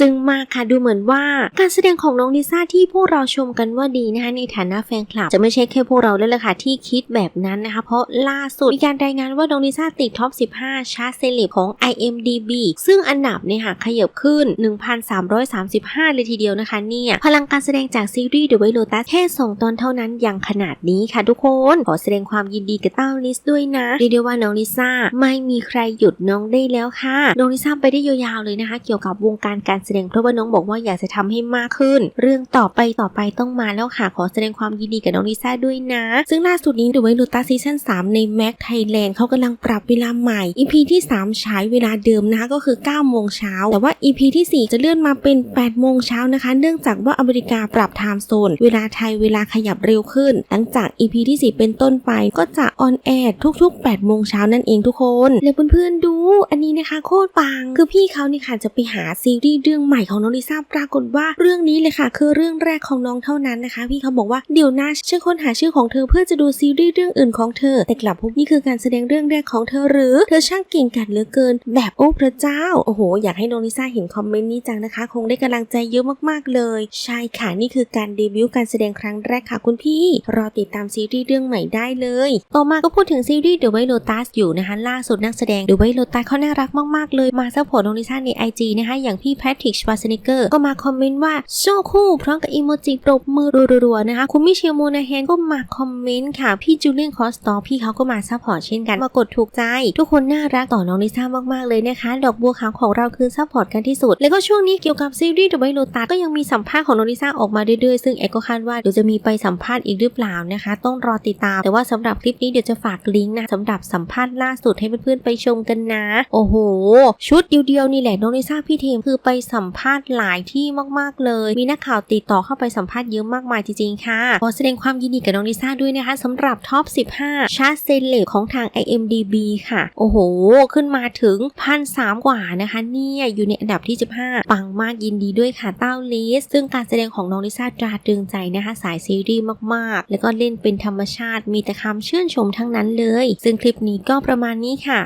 จึงมากค่ะดูเหมือนว่าการแสดงของน้องลิซ่าที่พวกเราชมกันว่าดีนะคะในฐานะแฟนคลับ จะไม่ใช่แค่พวกเราแล้วล่ะค่ะที่คิดแบบนั้นนะคะ เพราะล่าสุดมีการรายงานว่าน้องลิซ่าติดท็อป 15 ชาร์ตเซเลบของ IMDB ซึ่งอันดับเนี่ยค่ะขยับขึ้น 1,335 เลยทีเดียวนะคะเนี่ยพลังการแสดงจากซีรีส์ The White Lotus แค่สองตอนเท่านั้นยังขนาดนี้ค่ะทุกคนขอแสดงความยินดีกับเต้าลิสด้วยนะเรียกได้ว่าน้องลิซ่าไม่มีใครหยุดน้องได้แล้วค่ะน้องลิซ่าไปได้ยาวๆเลยนะคะ เกี่ยวกับวงการการแสดงเพราะว่าน้องบอกว่าอยากจะทำให้มากขึ้น เรื่องต่อไปต่อไปต้องมาแล้วค่ะขอแสดงความยินดีกับน้องลิซ่าด้วยนะ ซึ่งล่าสุดนี้ The White Lotus ซีซั่น3 ในแม็กไทยแลนด์เขากำลังปรับเวลาใหม่ EP ที่3ฉายเวลาเดิมนะคะก็คือ 9 โมงเช้า แต่ว่า EP ที่ 4 จะเลื่อนมาเป็น 8 โมงเช้านะคะ เนื่องจากว่าอเมริกาปรับไทม์โซน เวลาไทยเวลาขยับเร็วขึ้น หลังจาก EP ที่ 4 เป็นต้นไปก็จะออนแอร์ทุก ๆ 8 โมงเช้านั่นเองทุกคน แล้วเพื่อนๆดู อันนี้นะคะโคตรปัง คือพี่เขานี่ค่ะจะไปหาซีรีส์เรื่องใหม่ของน้องลิซ่าปรากฏว่าเรื่องนี้เลยค่ะ คือเรื่องแรกของน้องเท่านั้นนะคะ พี่เขาบอกว่าเดี๋ยวนะฉันค้นหาชื่อของเธอเพื่อจะดูซีรีส์เรื่องอื่นของเธอ แต่กลับพบนี่คือการแสดงเรื่องแรกของเธอหรือ เธอช่างเก่งกาจเหลือเกิน แบบโอ้พระเจ้าโอ้โห อยากให้น้องลิซ่าเห็นคอมเมนต์นี้จังนะคะ คงได้กำลังใจเยอะมากๆเลย ใช่ค่ะนี่คือการเดบิวต์การแสดงครั้งแรกค่ะคุณพี่รอติดตามซีรีส์เรื่องใหม่ได้เลย ต่อมาก็พูดถึงซีรีส์ The White Lotus อยู่นะคะล่าสุดนักแสดง The White Lotus เขาน่ารักมากๆเลยมาซัพพอร์ตน้องลิซ่าใน IG นะคะอย่างพี่แพทริกชวาสเนเกอร์ก็มาคอมเมนต์ว่าโชคคู่พร้อมกับอีโมจิปรบมือรัวๆนะคะ คุณมิเชลโมนาแฮนก็มาคอมเมนต์ค่ะ พี่จูเลียนคอสตอพี่เขาก็มาซัพพอร์ตเช่นกัน มากดถูกใจ ทุกคนน่ารักต่อน้องลิซ่ามากๆเลยนะคะ ดอกบัวขาวของเราคือซัพพอร์ตกันที่สุด แล้วก็ช่วงนี้เกี่ยวกับซีรีส์ The White Lotus ก็ยังมีสัมภาษณ์ของน้องลิซ่าออกมาเรื่อยๆ ซึ่งแอคก็คาดว่าเดี๋ยวจะมีไปสัมภาษณ์อีกหรือเปล่านะคะ ต้องรอติดตาม แต่ว่าสำหรับคลิปนี้เดี๋ยวจะฝากลิงก์นะสำหรับสัมภาษณ์ล่าสุดให้เพื่อนๆไปชมกันนะ โอ้โห ชุดเดียวๆนี่แหละน้องลิซ่าพี่เทมคือไปสัมภาษณ์หลายที่มากๆเลย มีนักข่าวติดต่อเข้าไปสัมภาษณ์เยอะมากมายจริงๆค่ะ ขอแสดงความยินดีกับน้องลิซ่าด้วยนะคะสำหรับท็อป 15 ชาร์ตเซเลบของทาง IMDB ค่ะ โอ้โห ขึ้นมาถึงพันสามกว่านะคะเนี่ยอยู่ในอันดับที่ 15 ปังมากยินดีด้วยค่ะเต้าลิสซึ่งการแสดงของน้องลิซ่าตราตรึงใจนะคะสายซีรีส์มากๆ แล้วก็เล่นเป็นธรรมชาติมีแต่คำชื่นชมทั้งนั้นเลย ซึ่งคลิปนี้ก็ประมาณนี้ค่ะ